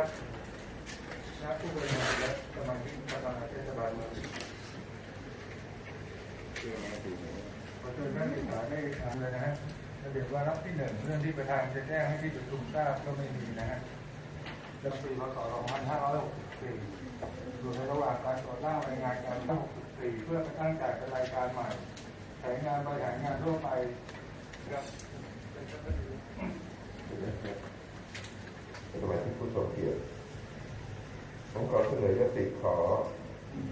ครับนักผู้บริหารและสมาชิกสภาเทศบาลเมืองขอเชิญท่านเลขาได้ทำเลยนะฮะระเบียบวาระที่หนึ่งเรื่องที่ประธานจะแจ้งให้ที่ประชุมทราบก็ไม่มีนะฮะดำปีพศ2564อยู่ในระหว่างการก่อร่างรายงานการตั้ง64เพื่อไปตั้งจ่เป็นรายการใหม่แผนงานบริหารงานทั่วไปครับ สมาชิกผู้ทรงเกียรติผมขอเสนอยติขอ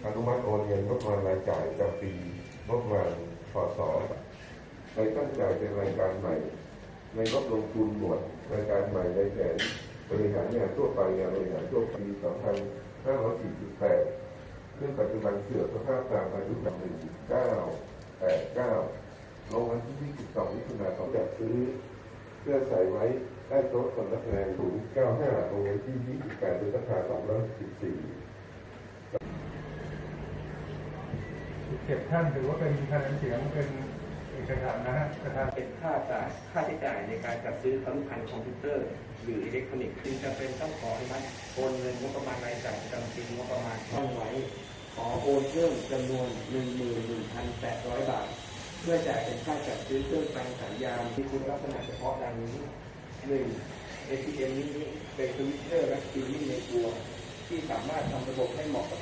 อนุมัติโอนเงินงบประมาณรายจ่ายประจำปีงบประมาณพศในตั้งใจเป็นรายการใหม่ ในงบลงทุนหมวดรายการใหม่ในแผนบริหารงานทั่วไปงานบริหารทั่วปี2548ซึ่งปัจจุบันเสื่อมสภาพตามอายุลำหนึ่ง989ลงวันที่22มิถุนายน2จัดซื้อ พื่อใส่ไว้ใต้โต๊ะสำนักงานศูนย์95โรงเรียนที่28พฤษภาคม214เก็บท่านถือว่าเป็นคะแนนเสียงเป็นเอกฉันนะฮะประธานเป็นค่าจ่ายค่าใช้จ่ายในการจัดซื้อครุภัณฑ์คอมพิวเตอร์ หรืออิเล็กทรอนิกส์จึงจะเป็นต้องขออนุมัติโอนเงินงบประมาณรายจ่ายประจำปีงบประมาณตั้งไว้ขอโอนเพิ่มจำนวน1 1 8 พื่อจ่ายเป็นค่าจัดซื้อเครื่องแปลงสัญญาณที่คุณลักษณะเฉพาะดังนี้ 1. ATM นี้เป็นคอมพิวเตอร์และสตรีมมิ่งในตัว ที่สามารถทำระบบให้เหมาะกับ